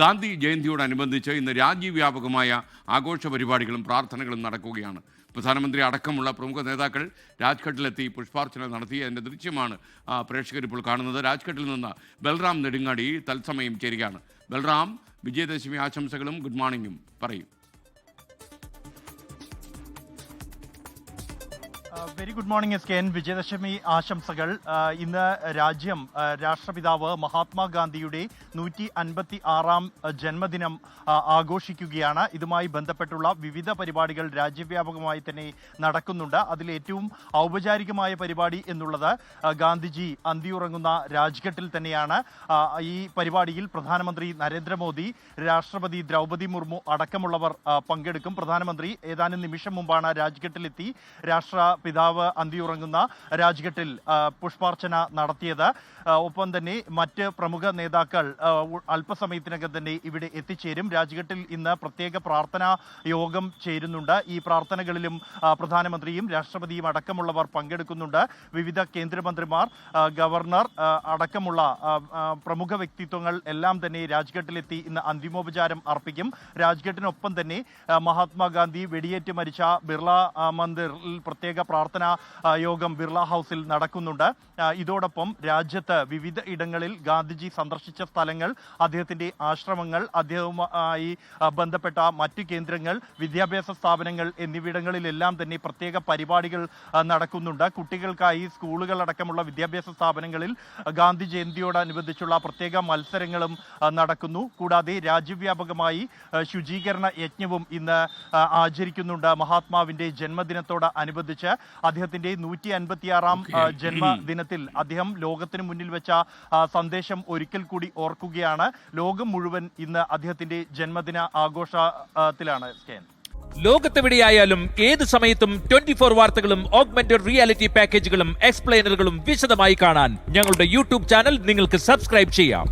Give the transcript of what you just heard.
ഗാന്ധി ജയന്തിയോടനുബന്ധിച്ച് ഇന്ന് രാജ്യവ്യാപകമായ ആഘോഷ പരിപാടികളും പ്രാർത്ഥനകളും നടക്കുകയാണ്. പ്രധാനമന്ത്രി അടക്കമുള്ള പ്രമുഖ നേതാക്കൾ രാജ്ഘട്ടിലെത്തി പുഷ്പാർച്ചന നടത്തി. അതിന്റെ ദൃശ്യമാണ് പ്രേക്ഷകരിപ്പോൾ കാണുന്നത്. രാജ്ഘട്ടിൽ നിന്ന് ബൽറാം നെടുങ്ങാടി തത്സമയം ചേരുകയാണ്. ബൽറാം വിജയദശമി ആശംസകളും ഗുഡ് മോർണിംഗും പറയും. Very good morning S K N Vijayadashami ആശംസകൾ. ഇന്ന് രാജ്യം രാഷ്ട്രപിതാവ് മഹാത്മാഗാന്ധിയുടെ നൂറ്റി അൻപത്തി ആറാം ജന്മദിനം ആഘോഷിക്കുകയാണ്. ഇതുമായി ബന്ധപ്പെട്ടുള്ള വിവിധ പരിപാടികൾ രാജ്യവ്യാപകമായി തന്നെ നടക്കുന്നുണ്ട്. അതിൽ ഏറ്റവും ഔപചാരികമായ പരിപാടി എന്നുള്ളത് ഗാന്ധിജി അന്തിയുറങ്ങുന്ന രാജ്ഘട്ടിൽ തന്നെയാണ്. ഈ പരിപാടിയിൽ പ്രധാനമന്ത്രി നരേന്ദ്രമോദി രാഷ്ട്രപതി ദ്രൗപദി മുർമു അടക്കമുള്ളവർ പങ്കെടുക്കും. പ്രധാനമന്ത്രി ഏതാനും നിമിഷം മുമ്പാണ് രാജ്ഘട്ടിലെത്തി. രാഷ്ട്രപിതാവ് അന്തിയുറങ്ങുന്ന രാജ്ഘട്ടിൽ പുഷ്പാർച്ചന നടത്തിയത്. ഒപ്പം തന്നെ മറ്റ് പ്രമുഖ നേതാക്കൾ അല്പസമയത്തിനകം തന്നെ ഇവിടെ എത്തിച്ചേരും. രാജ്ഘട്ടിൽ ഇന്ന് പ്രത്യേക പ്രാർത്ഥനാ യോഗം ചേരുന്നുണ്ട്. ഈ പ്രാർത്ഥനകളിലും പ്രധാനമന്ത്രിയും രാഷ്ട്രപതിയും അടക്കമുള്ളവർ പങ്കെടുക്കുന്നുണ്ട്. വിവിധ കേന്ദ്രമന്ത്രിമാർ ഗവർണർ അടക്കമുള്ള പ്രമുഖ വ്യക്തിത്വങ്ങൾ എല്ലാം തന്നെ രാജ്ഘട്ടിലെത്തി ഇന്ന് അന്തിമോപചാരം അർപ്പിക്കും. രാജ്ഘട്ടിനൊപ്പം തന്നെ മഹാത്മാഗാന്ധി വെടിയേറ്റ് മരിച്ച ബിർള മന്ദിറിൽ പ്രത്യേക പ്രാർത്ഥനാ യോഗം ബിർള ഹൗസിൽ നടക്കുന്നുണ്ട്. ഇതോടൊപ്പം രാജ്യത്ത് വിവിധ ഇടങ്ങളിൽ ഗാന്ധിജി സന്ദർശിച്ച സ്ഥലങ്ങൾ അദ്ദേഹത്തിന്റെ ആശ്രമങ്ങൾ അദ്ദേഹവുമായി ബന്ധപ്പെട്ട മറ്റു കേന്ദ്രങ്ങൾ വിദ്യാഭ്യാസ സ്ഥാപനങ്ങൾ എന്നിവിടങ്ങളിലെല്ലാം തന്നെ പ്രത്യേക പരിപാടികൾ നടക്കുന്നുണ്ട്. കുട്ടികൾക്കായി സ്കൂളുകളടക്കമുള്ള വിദ്യാഭ്യാസ സ്ഥാപനങ്ങളിൽ ഗാന്ധി ജയന്തിയോടനുബന്ധിച്ചുള്ള പ്രത്യേക മത്സരങ്ങളും നടക്കുന്നു. കൂടാതെ രാജ്യവ്യാപകമായി ശുചീകരണ യജ്ഞവും ഇന്ന് ആചരിക്കുന്നുണ്ട്. മഹാത്മാവിന്റെ ജന്മദിനത്തോട് അനുബന്ധിച്ച് അദ്ദേഹത്തിന്റെ നൂറ്റി അൻപത്തിയാറാം. ജന്മദിനത്തിൽ അദ്ദേഹം ലോകത്തിന് മുന്നിൽ വെച്ച സന്ദേശം ഒരിക്കൽ കൂടി ഓർക്കുകയാണ്. ലോകം മുഴുവൻ ഇന്ന് അദ്ദേഹത്തിന്റെ ജന്മദിന ആഘോഷത്തിലാണ് സ്കാൻ. ലോകത്തെവിടെയായാലും ഏത് സമയത്തും ട്വന്റി ഫോർ വാർത്തകളും ഓഗ്മെന്റഡ് റിയാലിറ്റി പാക്കേജുകളും എക്സ്പ്ലെയിനറുകളും വിശദമായി കാണാൻ ഞങ്ങളുടെ യൂട്യൂബ് ചാനൽ നിങ്ങൾക്ക് സബ്സ്ക്രൈബ് ചെയ്യാം.